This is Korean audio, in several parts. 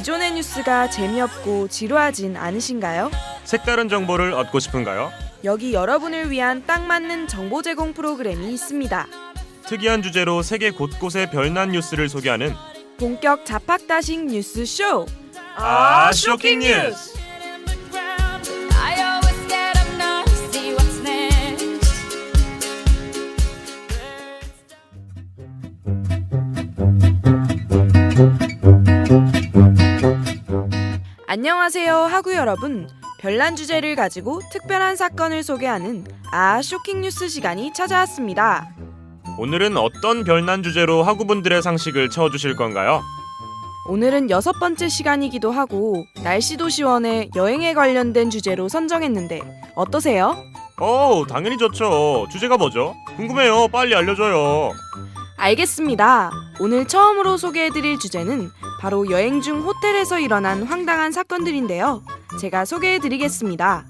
기존의 뉴스가 재미없고 지루하진 않으신가요? 색다른 정보를 얻고 싶은가요? 여기 여러분을 위한 딱 맞는 정보 제공 프로그램이 있습니다. 특이한 주제로 세계 곳곳의 별난 뉴스를 소개하는 본격 자팍다식 뉴스 쇼. 아, 쇼킹 뉴스! 안녕하세요, 하구 여러분. 별난 주제를 가지고 특별한 사건을 소개하는 아 쇼킹 뉴스 시간이 찾아왔습니다. 오늘은 어떤 별난 주제로 학우분들의 상식을 채워주실 건가요? 오늘은 여섯 번째 시간이기도 하고 날씨도 시원해 여행에 관련된 주제로 선정했는데 어떠세요? 오, 당연히 좋죠. 주제가 뭐죠? 궁금해요. 빨리 알려줘요. 알겠습니다. 오늘 처음으로 소개해드릴 주제는 바로 여행 중 호텔에서 일어난 황당한 사건들인데요. 제가 소개해드리겠습니다.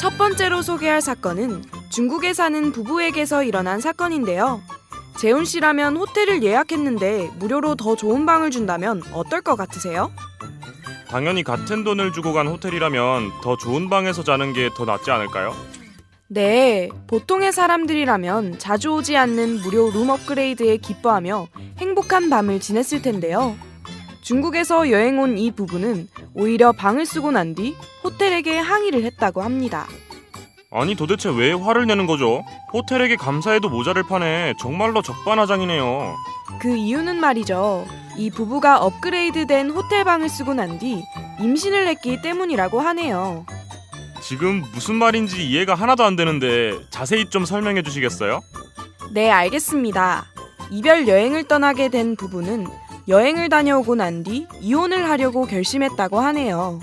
첫 번째로 소개할 사건은 중국에 사는 부부에게서 일어난 사건인데요. 재훈 씨라면 호텔을 예약했는데 무료로 더 좋은 방을 준다면 어떨 것 같으세요? 당연히 같은 돈을 주고 간 호텔이라면 더 좋은 방에서 자는 게 더 낫지 않을까요? 네, 보통의 사람들이라면 자주 오지 않는 무료 룸 업그레이드에 기뻐하며 행복한 밤을 지냈을 텐데요. 중국에서 여행 온 이 부부는 오히려 방을 쓰고 난 뒤 호텔에게 항의를 했다고 합니다. 아니 도대체 왜 화를 내는 거죠? 호텔에게 감사해도 모자를 파네. 정말로 적반하장이네요. 그 이유는 말이죠. 이 부부가 업그레이드된 호텔 방을 쓰고 난 뒤 임신을 했기 때문이라고 하네요. 지금 무슨 말인지 이해가 하나도 안 되는데 자세히 좀 설명해 주시겠어요? 네, 알겠습니다. 이별 여행을 떠나게 된 부부는 여행을 다녀오고 난 뒤 이혼을 하려고 결심했다고 하네요.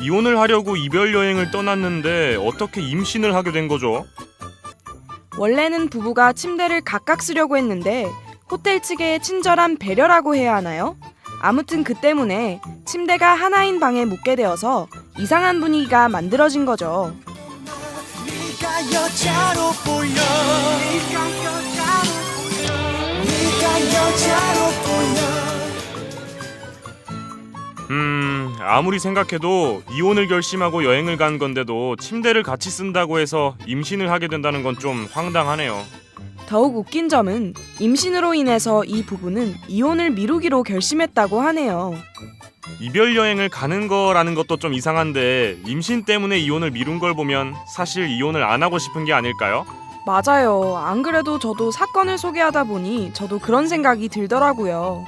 이혼을 하려고 이별 여행을 떠났는데 어떻게 임신을 하게 된 거죠? 원래는 부부가 침대를 각각 쓰려고 했는데 호텔 측의 친절한 배려라고 해야 하나요? 아무튼 그 때문에 침대가 하나인 방에 묵게 되어서 이상한 분위기가 만들어진 거죠. 보여 음, 아무리 생각해도 이혼을 결심하고 여행을 간 건데도 침대를 같이 쓴다고 해서 임신을 하게 된다는 건 좀 황당하네요. 더욱 웃긴 점은 임신으로 인해서 이 부부는 이혼을 미루기로 결심했다고 하네요. 이별 여행을 가는 거라는 것도 좀 이상한데 임신 때문에 이혼을 미룬 걸 보면 사실 이혼을 안 하고 싶은 게 아닐까요? 맞아요. 안 그래도 저도 사건을 소개하다 보니 저도 그런 생각이 들더라고요.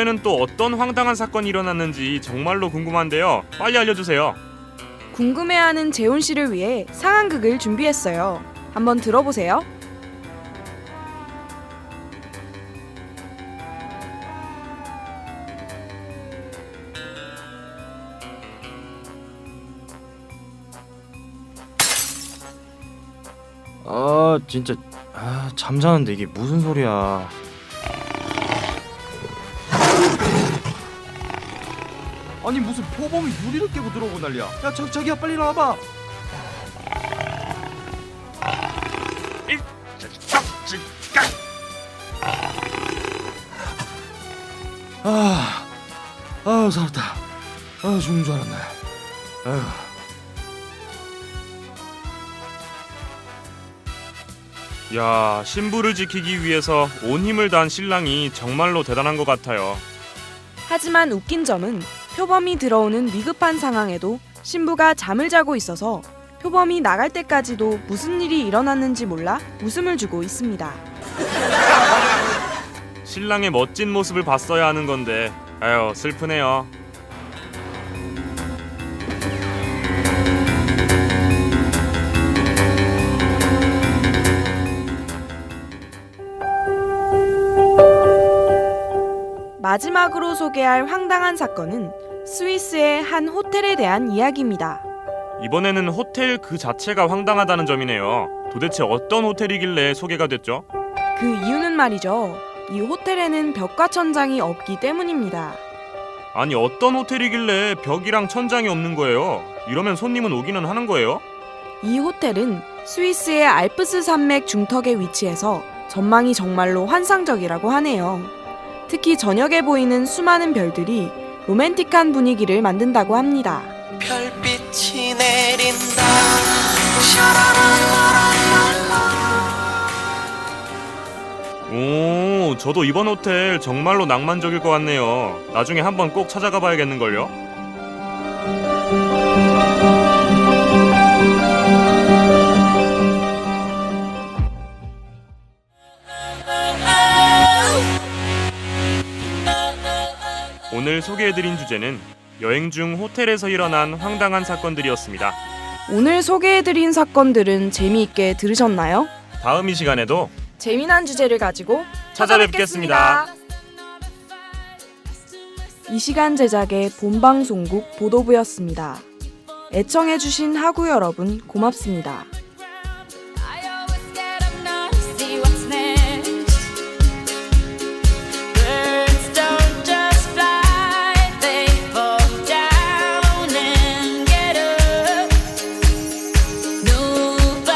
이번에는 또 어떤 황당한 사건이 일어났는지 정말로 궁금한데요. 빨리 알려주세요. 궁금해하는 재훈 씨를 위해 상황극을 준비했어요. 한번 들어보세요. 아 진짜 아 잠자는데 이게 무슨 소리야 아니 무슨 표범이 유리를 깨고 들어오고 난리야. 야 자, 자기야 빨리 나와봐. 아, 아 살았다. 아 죽는 줄 알았네. 아휴. 야, 신부를 지키기 위해서 온 힘을 다한 신랑이 정말로 대단한 것 같아요. 하지만 웃긴 점은 표범이 들어오는 위급한 상황에도 신부가 잠을 자고 있어서 표범이 나갈 때까지도 무슨 일이 일어났는지 몰라 웃음을 주고 있습니다. 신랑의 멋진 모습을 봤어야 하는 건데, 아유 슬프네요. 마지막으로 소개할 황당한 사건은 스위스의 한 호텔에 대한 이야기입니다. 이번에는 호텔 그 자체가 황당하다는 점이네요. 도대체 어떤 호텔이길래 소개가 됐죠? 그 이유는 말이죠. 이 호텔에는 벽과 천장이 없기 때문입니다. 아니 어떤 호텔이길래 벽이랑 천장이 없는 거예요? 이러면 손님은 오기는 하는 거예요? 이 호텔은 스위스의 알프스 산맥 중턱에 위치해서 전망이 정말로 환상적이라고 하네요. 특히 저녁에 보이는 수많은 별들이 로맨틱한 분위기를 만든다고 합니다. 별빛이 내린다 오, 저도 이번 호텔 정말로 낭만적일 것 같네요. 나중에 한번 꼭 찾아가 봐야겠는걸요? 오늘 소개해드린 주제는 여행 중 호텔에서 일어난 황당한 사건들이었습니다. 오늘 소개해드린 사건들은 재미있게 들으셨나요? 다음 이 시간에도 재미난 주제를 가지고 찾아뵙겠습니다. 이 시간 제작의 본방송국 보도부였습니다. 애청해주신 하구 여러분 고맙습니다.